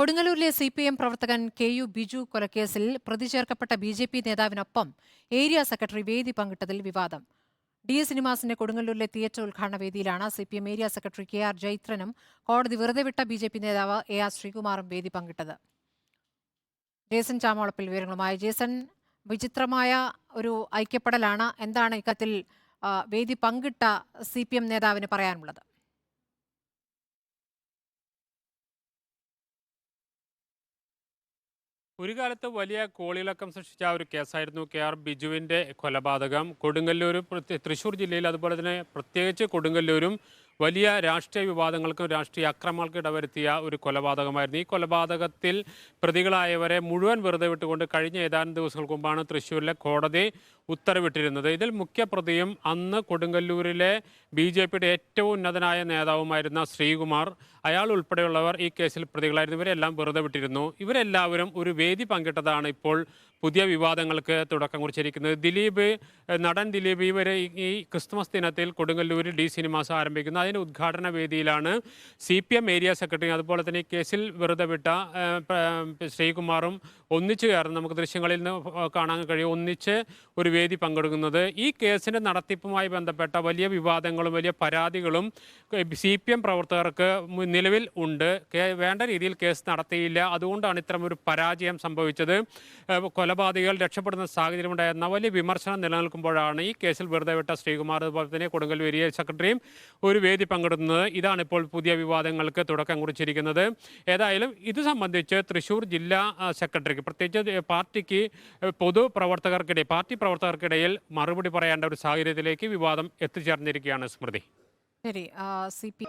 കൊടുങ്ങല്ലൂരിലെ C P M പ്രവർത്തകൻ K U Biju കൊലക്കേസിൽ പ്രതി ചേർക്കപ്പെട്ട ബി ജെ പി നേതാവിനൊപ്പം ഏരിയ സെക്രട്ടറി വേദി പങ്കിട്ടതിൽ വിവാദം. ഡി എ സിനിമാസിന്റെ കൊടുങ്ങല്ലൂരിലെ തിയേറ്റർ ഉദ്ഘാടന വേദിയിലാണ് C P M area secretary K R ജൈത്രനും കോടതി വെറുതെ വിട്ട ബി ജെ പി നേതാവ് എ ആർ ശ്രീകുമാറും വേദി പങ്കിട്ടത്. ജേസൺ ചാമോളപ്പിൽ വിവരങ്ങളുമായി. ജേസൺ വിചിത്രമായ ഒരു ഐക്യപ്പെടലാണ്. എന്താണ് ഇക്കാര്യത്തിൽ വേദി പങ്കിട്ട സി പി എം നേതാവിന് പറയാനുള്ളത്? ഒരു കാലത്ത് വലിയ കോളിളക്കം സൃഷ്ടിച്ച ഒരു കേസായിരുന്നു കെ ആർ ബിജുവിന്റെ കൊലപാതകം. കൊടുങ്ങല്ലൂർ പ്രത്യ- തൃശ്ശൂർ ജില്ലയിൽ അതുപോലെ തന്നെ പ്രത്യേകിച്ച് കൊടുങ്ങല്ലൂരും വലിയ രാഷ്ട്രീയ വിവാദങ്ങൾക്കും രാഷ്ട്രീയ അക്രമങ്ങൾക്കും ഇടവരുത്തിയ ഒരു കൊലപാതകമായിരുന്നു. ഈ കൊലപാതകത്തിൽ പ്രതികളായവരെ മുഴുവൻ വെറുതെ വിട്ടുകൊണ്ട് കഴിഞ്ഞ ഏതാനും ദിവസങ്ങൾക്ക് മുമ്പാണ് തൃശ്ശൂരിലെ കോടതി ഉത്തരവിട്ടിരുന്നത്. ഇതിൽ മുഖ്യപ്രതിയും അന്ന് കൊടുങ്ങല്ലൂരിലെ ബി ജെ പിയുടെ ഏറ്റവും ഉന്നതനായ നേതാവുമായിരുന്ന ശ്രീകുമാർ അയാൾ ഉൾപ്പെടെയുള്ളവർ ഈ കേസിൽ പ്രതികളായിരുന്നു. ഇവരെല്ലാം വെറുതെ വിട്ടിരുന്നു. ഇവരെല്ലാവരും ഒരു വേദി പങ്കിട്ടതാണ് ഇപ്പോൾ പുതിയ വിവാദങ്ങൾക്ക് തുടക്കം കുറിച്ചിരിക്കുന്നത്. ദിലീപ് നടൻ ദിലീപ് ഇവർ ഈ ക്രിസ്മസ് ദിനത്തിൽ കൊടുങ്ങല്ലൂരിൽ ഡി സിനിമാസ് ആരംഭിക്കുന്നു. അതിന്റെ ഉദ്ഘാടന വേദിയിലാണ് C P M area secretary അതുപോലെ തന്നെ കേസിൽ വെറുതെ വിട്ട ശ്രീകുമാറും ഒന്നിച്ചു ചേർന്ന് നമുക്ക് ദൃശ്യങ്ങളിൽ നിന്ന് കാണാൻ കഴിയും. ഒന്നിച്ച് ഒരു വേദി പങ്കെടുക്കുന്നത്. ഈ കേസിന്റെ നടത്തിപ്പുമായി ബന്ധപ്പെട്ട വലിയ വിവാദങ്ങളും വലിയ പരാതികളും സി പി എം പ്രവർത്തകർക്ക് നിലവിൽ ഉണ്ട്. വേണ്ട രീതിയിൽ കേസ് നടത്തിയില്ല. അതുകൊണ്ടാണ് ഇത്തരം ഒരു പരാജയം സംഭവിച്ചത്. കൊലപാതകൾ രക്ഷപ്പെടുന്ന സാഹചര്യമുണ്ടായിരുന്ന വലിയ വിമർശനം നിലനിൽക്കുമ്പോഴാണ് ഈ കേസിൽ വെറുതെ വിട്ട ശ്രീകുമാർ അതുപോലെ തന്നെ കൊടുങ്ങല്ലൂർ ഏരിയ സെക്രട്ടറിയും ഒരു വേദി പങ്കെടുക്കുന്നത് ഇതാണ് ഇപ്പോൾ പുതിയ വിവാദങ്ങൾക്ക് തുടക്കം കുറിച്ചിരിക്കുന്നത്. ഏതായാലും ഇത് സംബന്ധിച്ച് തൃശൂർ ജില്ലാ സെക്രട്ടറിക്ക് പ്രത്യേകിച്ച് പാർട്ടിക്ക് പൊതുപ്രവർത്തകർക്കിടയിൽ പാർട്ടി പ്രവർത്തകർക്കിടയിൽ മറുപടി പറയേണ്ട ഒരു സാഹചര്യത്തിലേക്ക് വിവാദം എത്തിച്ചേർന്നിരിക്കുകയാണ് സ്മൃതി. ശരി സി പി